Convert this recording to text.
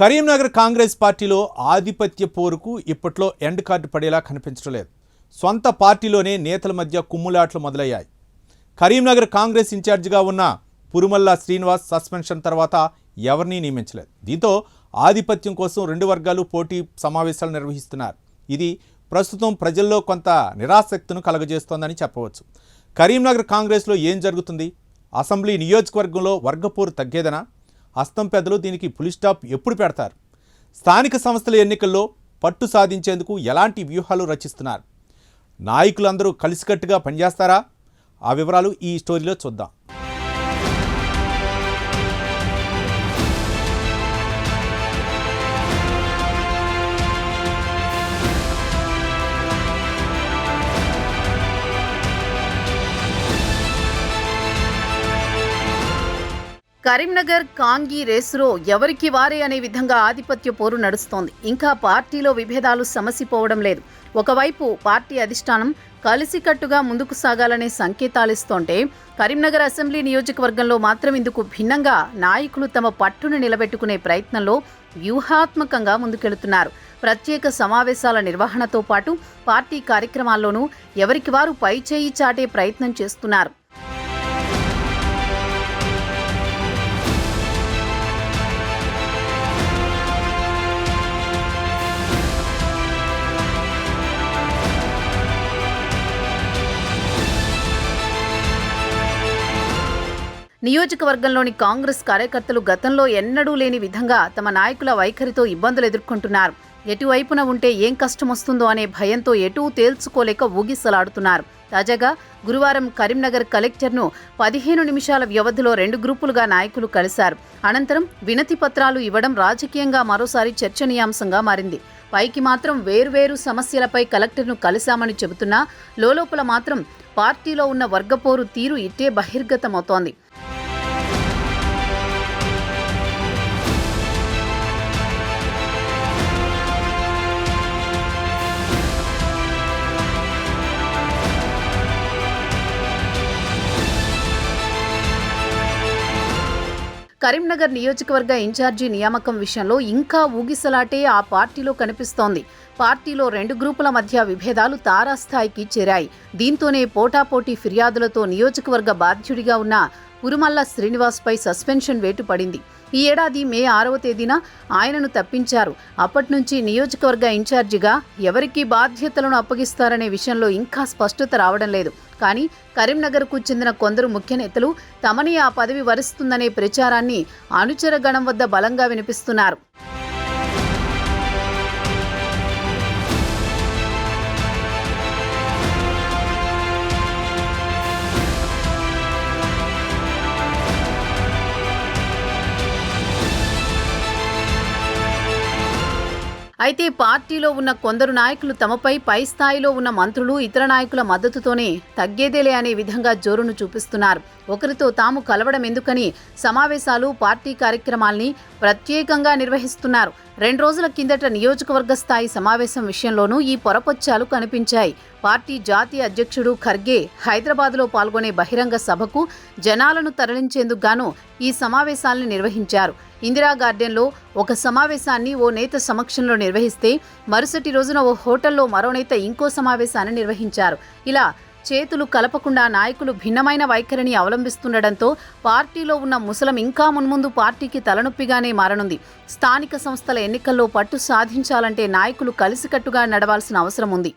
కరీంనగర్ కాంగ్రెస్ పార్టీలో ఆధిపత్య పోరుకు ఇప్పట్లో ఎండ్ కార్డు పడేలా కనిపించడం లేదు సొంత పార్టీలోనే నేతల మధ్య కుమ్ములాట్లు మొదలయ్యాయి. కరీంనగర్ కాంగ్రెస్ ఇన్ఛార్జిగా ఉన్న పురుమల్ల శ్రీనివాస్ సస్పెన్షన్ తర్వాత ఎవరినీ నియమించలేదు. దీంతో ఆధిపత్యం కోసం రెండు వర్గాలు పోటీ సమావేశాలు నిర్వహిస్తున్నారు. ఇది ప్రస్తుతం ప్రజల్లో కొంత నిరాసక్తిను కలగజేస్తోందని చెప్పవచ్చు. కరీంనగర్ కాంగ్రెస్లో ఏం జరుగుతుంది? అసెంబ్లీ నియోజకవర్గంలో వర్గపోరు తగ్గేదనా? హస్తం పెద్దలు దీనికి పులిస్టాప్ ఎప్పుడు పెడతారు? స్థానిక సంస్థల ఎన్నికల్లో పట్టు సాధించేందుకు ఎలాంటి వ్యూహాలు రచిస్తున్నారు? నాయకులందరూ కలిసికట్టుగా పనిచేస్తారా? ఆ వివరాలు ఈ స్టోరీలో చూద్దాం. కరీంనగర్ కాంగి రేసులో ఎవరికి వారే అనే విధంగా ఆధిపత్య పోరు నడుస్తోంది. ఇంకా పార్టీలో విభేదాలు సమసిపోవడం లేదు. ఒకవైపు పార్టీ అధిష్టానం కలిసికట్టుగా ముందుకు సాగాలనే సంకేతాలిస్తోంటే కరీంనగర్ అసెంబ్లీ నియోజకవర్గంలో మాత్రం ఇందుకు భిన్నంగా నాయకులు తమ పట్టును నిలబెట్టుకునే ప్రయత్నంలో వ్యూహాత్మకంగా ముందుకెళుతున్నారు. ప్రత్యేక సమావేశాల నిర్వహణతో పాటు పార్టీ కార్యక్రమాల్లోనూ ఎవరికి వారు పై చేయి చాటే ప్రయత్నం చేస్తున్నారు. నియోజకవర్గంలోని కాంగ్రెస్ కార్యకర్తలు గతంలో ఎన్నడూ లేని విధంగా తమ నాయకుల వైఖరితో ఇబ్బందులు ఎదుర్కొంటున్నారు. ఎటువైపున ఉంటే ఏం కష్టం వస్తుందో అనే భయంతో ఎటూ తేల్చుకోలేక ఊగిసలాడుతున్నారు. తాజాగా గురువారం కరీంనగర్ కలెక్టర్ను పదిహేను నిమిషాల వ్యవధిలో రెండు గ్రూపులుగా నాయకులు కలిశారు. అనంతరం వినతి పత్రాలు ఇవ్వడం రాజకీయంగా మరోసారి చర్చనీయాంశంగా మారింది. పైకి మాత్రం వేర్వేరు సమస్యలపై కలెక్టర్ను కలిశామని చెబుతున్నా లోలోపల మాత్రం పార్టీలో ఉన్న వర్గపోరు తీరు ఇట్టే బహిర్గతమవుతోంది. కరీంనగర్ నియోజకవర్గ ఇన్ఛార్జి నియామకం విషయంలో ఇంకా ఊగిసలాటే ఆ పార్టీలో కనిపిస్తోంది. పార్టీలో రెండు గ్రూపుల మధ్య విభేదాలు తారాస్థాయికి చేరాయి. దీంతోనే పోటాపోటీ ఫిర్యాదులతో నియోజకవర్గ బాధ్యుడిగా ఉన్న ఉరుమల్ల శ్రీనివాస్పై సస్పెన్షన్ వేటు పడింది. ఈ ఏడాది మే ఆరవ తేదీన ఆయనను తప్పించారు. అప్పటి నుంచి నియోజకవర్గ ఇన్ఛార్జిగా ఎవరికి బాధ్యతలను అప్పగిస్తారనే విషయంలో ఇంకా స్పష్టత రావడం లేదు. కానీ కరీంనగర్కు చెందిన కొందరు ముఖ్య నేతలు తమని ఆ పదవి వరిస్తుందనే ప్రచారాన్ని అనుచరగణం వద్ద బలంగా వినిపిస్తున్నారు. అయితే పార్టీలో ఉన్న కొందరు నాయకులు తమపై పై స్థాయిలో ఉన్న మంత్రులు ఇతర నాయకుల మద్దతుతోనే తగ్గేదేలే అనే విధంగా జోరును చూపిస్తున్నారు. ఒకరితో తాము కలవడం ఎందుకని సమావేశాలు పార్టీ కార్యక్రమాల్ని ప్రత్యేకంగా నిర్వహిస్తున్నారు. రెండు రోజుల కిందట నియోజకవర్గ స్థాయి సమావేశం విషయంలోనూ ఈ పొరపొచ్చాలు కనిపించాయి. పార్టీ జాతీయ అధ్యక్షుడు ఖర్గే హైదరాబాద్లో పాల్గొనే బహిరంగ సభకు జనాలను తరలించేందుకు గాను ఈ సమావేశాల్ని నిర్వహించారు. ఇందిరా గార్డెన్లో ఒక సమావేశాన్ని ఓ నేత సమక్షంలో నిర్వహిస్తే మరుసటి రోజున ఓ హోటల్లో మరో నేత ఇంకో సమావేశాన్ని నిర్వహించారు. ఇలా చేతులు కలపకుండా నాయకులు భిన్నమైన వైఖరిని అవలంబిస్తుండటంతో పార్టీలో ఉన్న ముసలం ఇంకా మున్ముందు పార్టీకి తలనొప్పిగానే మారనుంది. స్థానిక సంస్థల ఎన్నికల్లో పట్టు సాధించాలంటే నాయకులు కలిసికట్టుగా నడవాల్సిన అవసరం ఉంది.